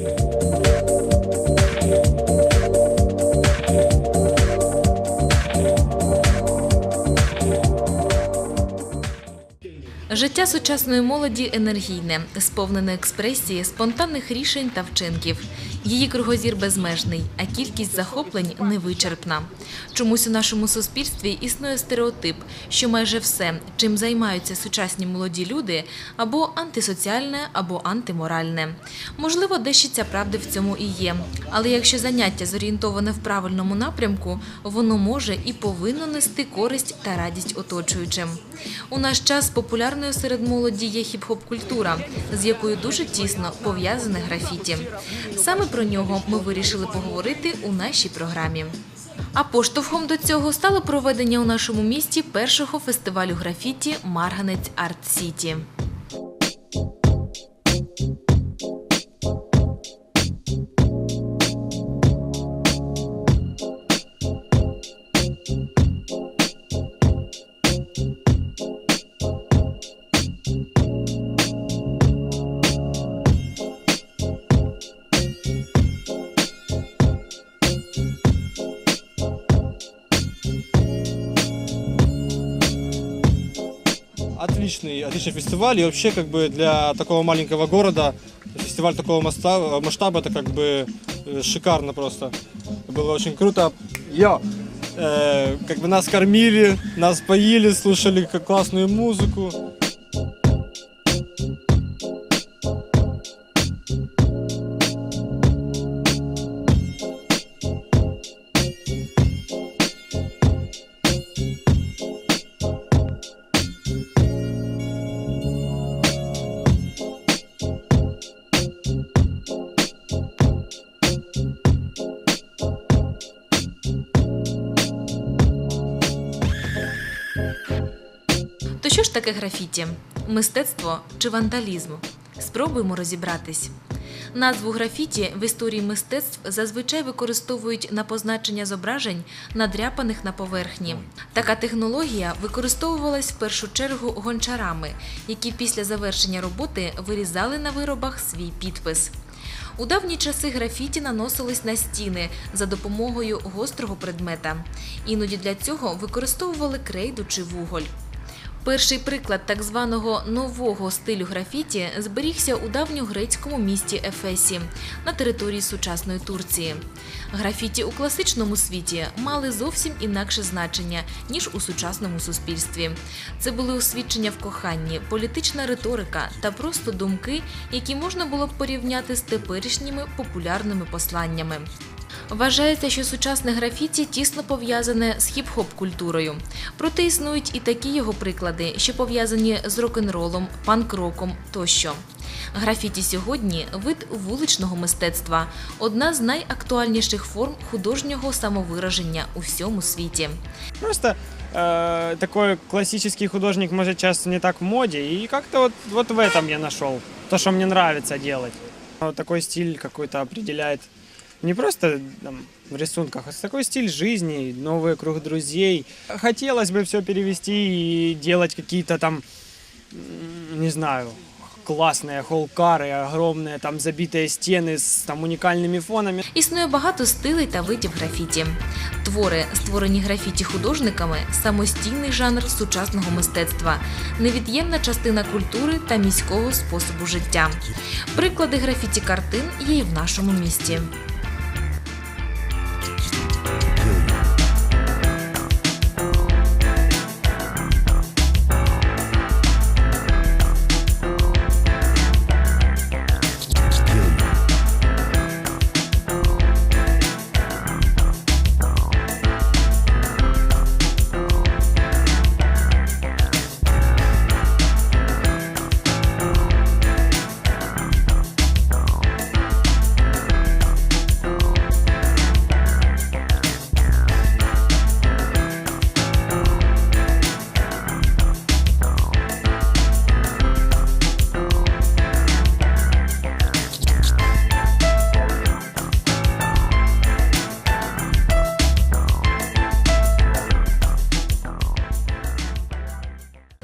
you Життя сучасної молоді енергійне, сповнене експресії, спонтанних рішень та вчинків. Її кругозір безмежний, а кількість захоплень невичерпна. Чомусь у нашому суспільстві існує стереотип, що майже все, чим займаються сучасні молоді люди, або антисоціальне, або антиморальне. Можливо, дещиця правди в цьому і є. Але якщо заняття зорієнтоване в правильному напрямку, воно може і повинно нести користь та радість оточуючим. У наш час популярною серед молоді є хіп-хоп культура, з якою дуже тісно пов'язане графіті. Саме про нього ми вирішили поговорити у нашій програмі. А поштовхом до цього стало проведення у нашому місті першого фестивалю графіті Марганець Арт Сіті. Отличный, отличный фестиваль. И вообще, как бы для такого маленького города фестиваль такого масштаба, масштаба это как бы э, шикарно просто. Было очень круто. Йо! Э, как бы нас кормили, нас поили, слушали как классную музыку. Що ж таке графіті? Мистецтво чи вандалізм? Спробуємо розібратись. Назву графіті в історії мистецтв зазвичай використовують на позначення зображень, надряпаних на поверхні. Така технологія використовувалась в першу чергу гончарами, які після завершення роботи вирізали на виробах свій підпис. У давні часи графіті наносились на стіни за допомогою гострого предмета. Іноді для цього використовували крейду чи вуголь. Перший приклад так званого нового стилю графіті зберігся у давньогрецькому місті Ефесі на території сучасної Турції. Графіті у класичному світі мали зовсім інакше значення ніж у сучасному суспільстві. Це були освідчення в коханні, політична риторика та просто думки, які можна було б порівняти з теперішніми популярними посланнями. Вважається, що сучасне графіті тісно пов'язане з хіп-хоп культурою. Проте існують і такі його приклади, що пов'язані з рок-н-ролом, панк-роком тощо. Графіті сьогодні вид вуличного мистецтва, одна з найактуальніших форм художнього самовираження у всьому світі. Просто э, такой классический художник может часто не так в моде, и как-то вот, вот в этом я нашел то, что мне нравится делать. Вот такой стиль какой-то определяет не просто там, в рисунках, а такой стиль жизни, новый круг друзей. Хотелось бы все перевести и делать какие-то там, м, не знаю, классные холкары, огромные там забитые стены с там уникальными фонами. Існує багато стилей та видів графіті. Твори, створені графіті художниками, самостійний жанр сучасного мистецтва, невід'ємна частина культури та міського способу життя. Приклади графіті картин є і в нашому місті.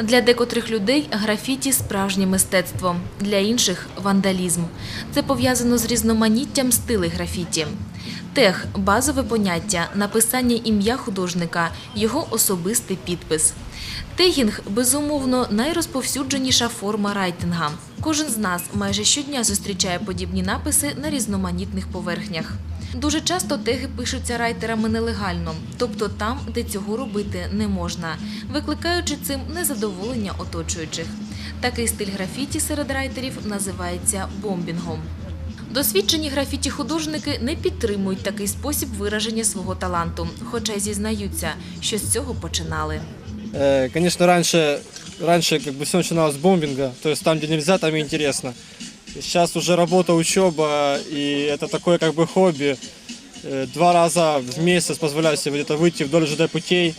Для декотрих людей графіті справжнє мистецтво, для інших вандалізм. Це пов'язано з різноманіттям стилей графіті. Тех базове поняття, написання ім'я художника, його особистий підпис. Тегінг безумовно найрозповсюдженіша форма райтинга. Кожен з нас майже щодня зустрічає подібні написи на різноманітних поверхнях. Дуже часто теги пишуться райтерами нелегально, тобто там, де цього робити не можна, викликаючи цим незадоволення оточуючих. Такий стиль графіті серед райтерів називається бомбінгом. Досвідчені графіті художники не підтримують такий спосіб вираження свого таланту, хоча й зізнаються, що з цього починали. Раньше как бы все начиналось с бомбинга, то есть там, где нельзя, там и интересно. Сейчас уже работа, учеба, и это такое как бы хобби. Э, Два раза в месяц позволяю себе где-то выйти вдоль ЖД путей.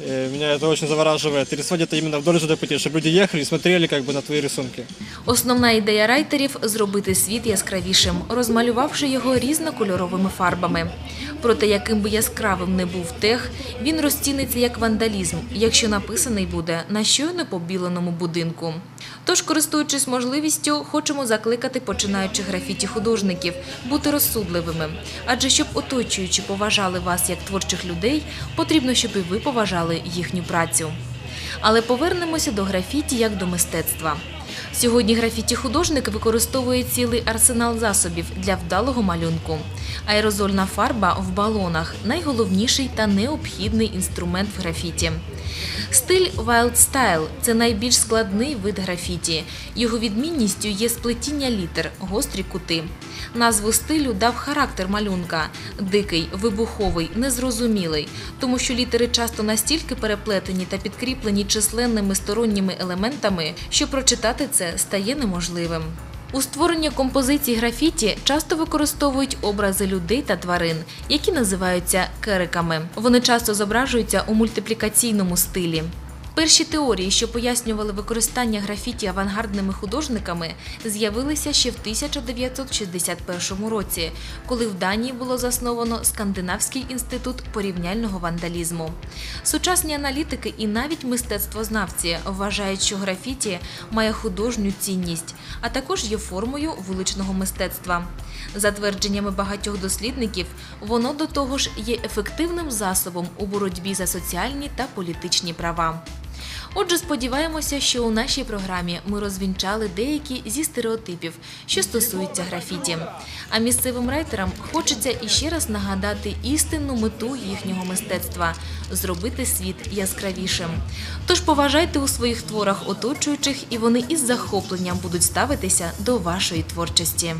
Э, Меня это очень завораживает. И рисовать это именно вдоль ЖД путей, чтобы люди ехали и смотрели как бы на твои рисунки. Основна ідея райтерів зробити світ яскравішим, розмалювавши його різнокольоровими фарбами. Проте, яким би яскравим не був тех, він розціниться як вандалізм, якщо написаний буде на щойно побіленому будинку. Тож, користуючись можливістю, хочемо закликати починаючих графіті художників бути розсудливими. Адже щоб оточуючи поважали вас як творчих людей, потрібно, щоб і ви поважали їхню працю. Але повернемося до графіті як до мистецтва. Сьогодні графіті художник використовує цілий арсенал засобів для вдалого малюнку. Аерозольна фарба в балонах найголовніший та необхідний інструмент в графіті. Стиль Wild Style – це найбільш складний вид графіті. Його відмінністю є сплетіння літер, гострі кути. Назву стилю дав характер малюнка дикий, вибуховий, незрозумілий, тому що літери часто настільки переплетені та підкріплені численними сторонніми елементами, що прочитати це стає неможливим. У створенні композицій графіті часто використовують образи людей та тварин, які називаються кериками. Вони часто зображуються у мультиплікаційному стилі. Перші теорії, що пояснювали використання графіті авангардними художниками, з'явилися ще в 1961 році, коли в Данії було засновано Скандинавський інститут порівняльного вандалізму. Сучасні аналітики і навіть мистецтвознавці вважають, що графіті має художню цінність, а також є формою вуличного мистецтва. За твердженнями багатьох дослідників, воно до того ж є ефективним засобом у боротьбі за соціальні та політичні права. Отже, сподіваємося, що у нашій програмі ми розвінчали деякі зі стереотипів, що стосуються графіті. А місцевим райтерам хочеться іще раз нагадати істинну мету їхнього мистецтва зробити світ яскравішим. Тож поважайте у своїх творах оточуючих, і вони із захопленням будуть ставитися до вашої творчості.